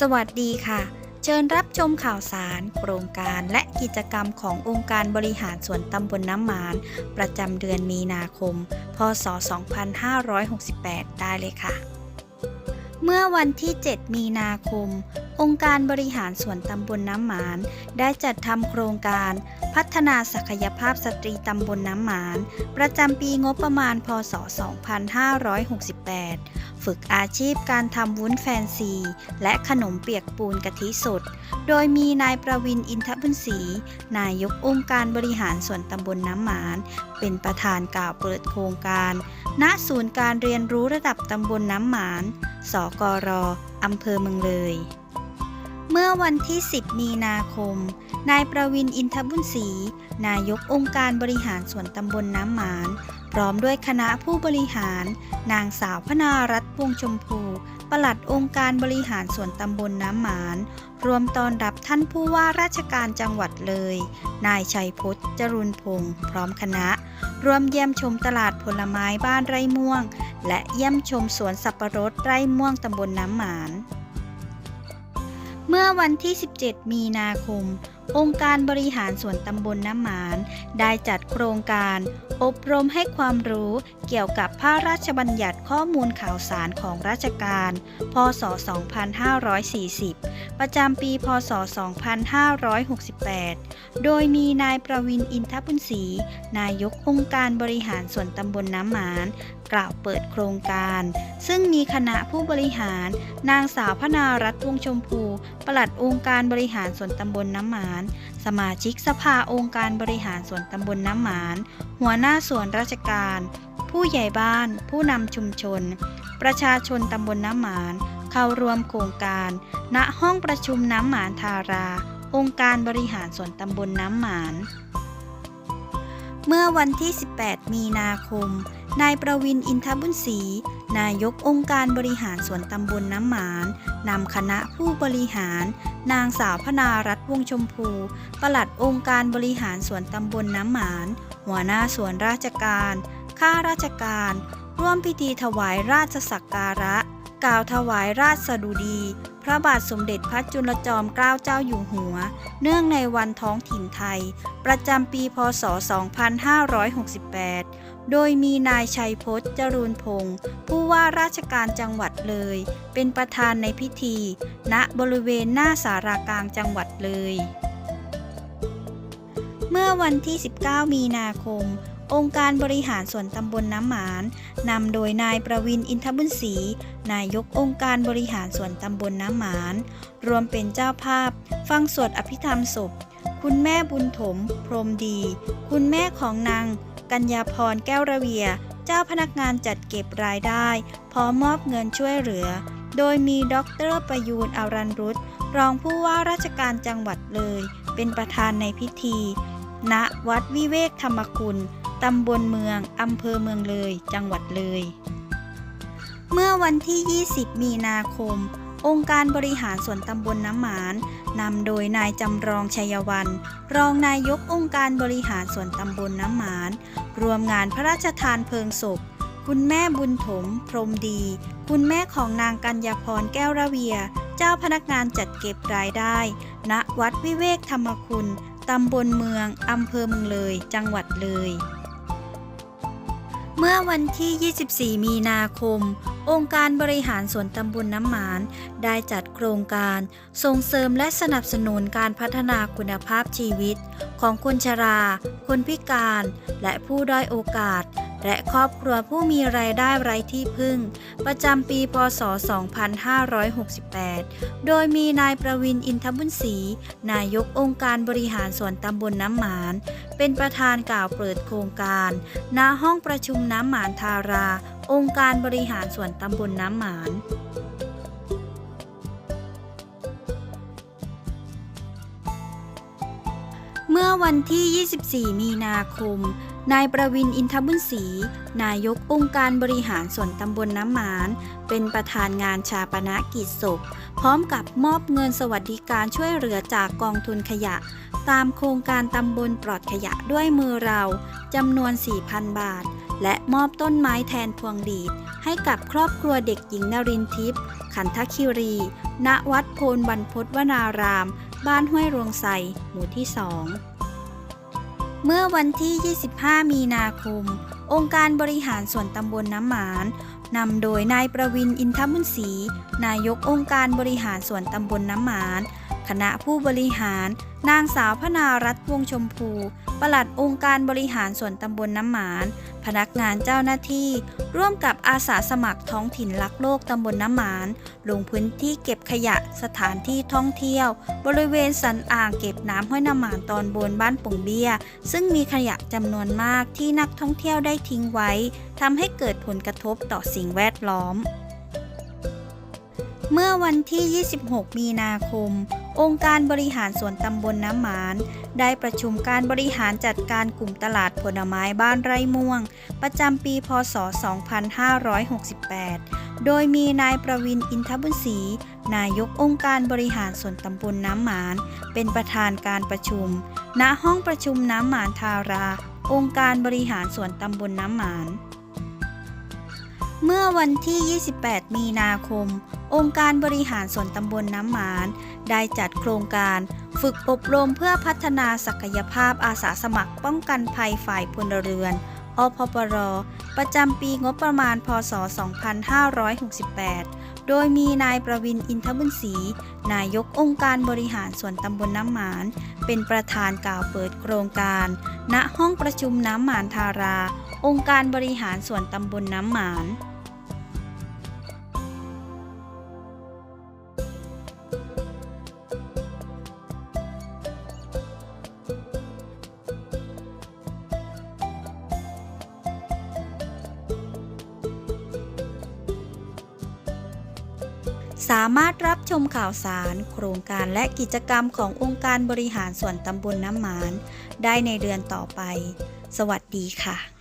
สวัสดีค่ะ เชิญรับชมข่าวสาร โครงการและกิจกรรมขององค์การบริหารส่วนตำบลน้ำหมาน ประจำเดือนมีนาคม พศ 2568 ได้เลยค่ะ เมื่อวันที่ 7 มีนาคม องค์การบริหารส่วนตำบลน้ำหมาน ได้จัดทำโครงการ พัฒนาศักยภาพสตรีตำบลน้ำหมาน ประจำปีงบประมาณ พศ 2568 ฝึกอาชีพการทำวุ้นแฟนซี และขนมเปียกปูนกะทิสด โดยมีนายประวินอินทบุญศรีนายกองค์การบริหารส่วนตำบลน้ำหมาน เป็นประธานกล่าวเปิดโครงการ ณศูนย์การเรียนรู้ระดับตำบลน้ำหมาน สกรอำเภอเมืองเลย เมื่อวันที่ 10 มีนาคม นายประวินอินทบุญศรี นายกองค์การบริหารส่วนตำบลน้ำหมาน พร้อมด้วยคณะผู้บริหาร นางสาวพนารัตน์วงชมพู ปลัดองค์การบริหารส่วนตำบลน้ำหมาน รวมตอนรับท่านผู้ว่าราชการจังหวัดเลย นายชัยพจน์จรุนพงศ์พร้อมคณะ รวมเยี่ยมชมตลาดผลไม้บ้านไร่ม่วง และเยี่ยมชมสวนสับปะรดไร่ม่วงตำบลน้ำหมาน เมื่อวันที่ 17 มีนาคม องค์การบริหารส่วนตำบลน้ำหมาน ได้จัดโครงการ อบรมให้ความรู้เกี่ยวกับพระราชบัญญัติข้อมูลข่าวสารของราชการ พศ 2540 ประจำปี พศ 2568 โดยมีนายประวินอินทบุญศรีนายกองค์การบริหารส่วนตำบลน้ำหมานกล่าวเปิดโครงการ ซึ่งมีคณะผู้บริหาร นางสาวพนารัตน์วงชมพูปลัดองค์การบริหารส่วนตำบลน้ำหมาน สมาชิกสภาองค์การบริหารส่วนตำบลน้ำหมาน หัวหน้าส่วนราชการ ผู้ใหญ่บ้าน ผู้นำชุมชน ประชาชนตำบลน้ำหมาน เข้าร่วมโครงการ ณห้องประชุมน้ำหมานทารา องค์การบริหารส่วนตำบลน้ำหมาน เมื่อวันที่ 18 มีนาคม นายประวินอินทบุญศรีนายกองค์การบริหารส่วนตำบลน้ำหมานนำคณะผู้บริหาร นางสาวพนารัตน์วงชมพู ปลัดองค์การบริหารส่วนตำบลน้ำหมาน หัวหน้าส่วนราชการ ข้าราชการ ร่วมพิธีถวายราชสักการะ กล่าวถวายราชสดุดี พระบาทสมเด็จพระจุลจอมเกล้าเจ้าอยู่หัว เนื่องในวันท้องถิ่นไทย ประจำปีพศ 2568 โดยมีนายชัยพจน์จรูนพงศ์ผู้ว่าราชการจังหวัดเลย เป็นประธานในพิธี ณบริเวณหน้าสารากลางจังหวัดเลย เมื่อวันที่ 19 มีนาคม องค์การบริหารส่วนตำบลน้ำหมานนำโดยนายประวินอินทบุญศรีนายกองค์การบริหารส่วนตำบลน้ำหมาน รวมเป็นเจ้าภาพ ฟังสวดอภิธรรมศพ คุณแม่บุญถม พรมดี คุณแม่ของนาง กัญญาพรแก้วระเวีย เจ้าพนักงานจัดเก็บรายได้ พร้อมมอบเงินช่วยเหลือ โดยมีดรประยูนอารันรุตรองผู้ว่าราชการจังหวัดเลย เป็นประธานในพิธีณวัดวิเวกธรรมคุณ ตำบลเมือง อำเภอเมืองเลย จังหวัดเลย เมื่อวันที่ 20 มีนาคม องค์การบริหารส่วนตำบลน้ำหมานนำโดยนายจำรองชัยวัน รองนายกองค์การบริหารส่วนตำบลน้ำหมาน รวมงานพระราชทานเพลิงศพ คุณแม่บุญถม พรมดี คุณแม่ของนางกัญญาพรแก้วระเวีย เจ้าพนักงานจัดเก็บรายได้ ณ วัดวิเวกธรรมคุณตำบลเมือง อำเภอเมืองเลย จังหวัดเลย เมื่อวันที่ 24 มีนาคม องค์การบริหารส่วนตำบลน้ำหมาน ได้จัดโครงการส่งเสริมและสนับสนุนการพัฒนาคุณภาพชีวิต ของคนชรา คนพิการ และผู้ด้อยโอกาส และครอบครัวผู้มีรายได้ไร้ที่พึ่ง ประจำปี พศ 2568 โดยมีนายประวินอินทบุญศรีนายกองค์การบริหารส่วนตำบลน้ำหมาน เป็นประธานกล่าวเปิดโครงการ ณ ห้องประชุมน้ำหมานทารา องค์การบริหารส่วนตำบลน้ำหมานเมื่อวันที่ 24 มีนาคม นายประวินอินทบุญศรีนายกองค์การบริหารส่วนตำบลน้ำหมาน เป็นประธานงานชาปนกิจศพ พร้อมกับมอบเงินสวัสดิการช่วยเหลือจากกองทุนขยะ ตามโครงการตำบลปลอดขยะด้วยมือเราจำนวน 4,000 บาท และมอบต้นไม้แทนพวงดีด ให้กับครอบครัวเด็กหญิงนรินทิพย์ขันทคิรี ณวัดโพนบรรพตวนาราม บ้านห้วยรวงไสหมู่ที่สอง เมื่อวันที่ 25 มีนาคม องค์การบริหารส่วนตำบลน้ำหมานนำโดยนายประวินอินทมุนศรีนายกองค์การบริหารส่วนตำบลน้ำหมาน คณะผู้บริหาร นางสาวพนารัตน์วงชมพู ปลัดองค์การบริหารส่วนตำบลน้ำหมาน พนักงานเจ้าหน้าที่ ร่วมกับอาสาสมัครท้องถิ่นรักโลกตำบลน้ำหมาน ลงพื้นที่เก็บขยะสถานที่ท่องเที่ยว บริเวณสันอ่างเก็บน้ำห้วยน้ำหมานตอนบนบ้านป่งเบี้ย ซึ่งมีขยะจำนวนมากที่นักท่องเที่ยวได้ทิ้งไว้ทำให้เกิดผลกระทบต่อสิ่งแวดล้อม เมื่อวันที่ 26 มีนาคม องค์การบริหารส่วนตำบลน้ำหมาน ได้ประชุมการบริหารจัดการกลุ่มตลาดผลไม้บ้านไร่ม่วง ประจำปี พศ 2568 โดยมีนายประวินอินทบุญศรีนายกองค์การบริหารส่วนตำบลน้ำหมาน เป็นประธานการประชุม ณ ห้องประชุมน้ำหมานทารา องค์การบริหารส่วนตำบลน้ำหมานเมื่อวันที่ 28 มีนาคม องค์การบริหารส่วนตำบลน้ำหมาน ได้จัดโครงการฝึกอบรมเพื่อพัฒนาศักยภาพอาสาสมัครป้องกันภัยฝ่ายพลเรือน อพปร ประจำปีงบประมาณ พศ 2568 โดยมีนายประวินอินทบุญศรีนายกองค์การบริหารส่วนตำบลน้ำหมาน เป็นประธานกล่าวเปิดโครงการ ณห้องประชุมน้ำหมานทารา องค์การบริหารส่วนตำบลน้ำหมาน สามารถรับชมข่าวสาร โครงการและกิจกรรมขององค์การบริหารส่วนตำบลน้ำหมาน ได้ในเดือนต่อไป สวัสดีค่ะ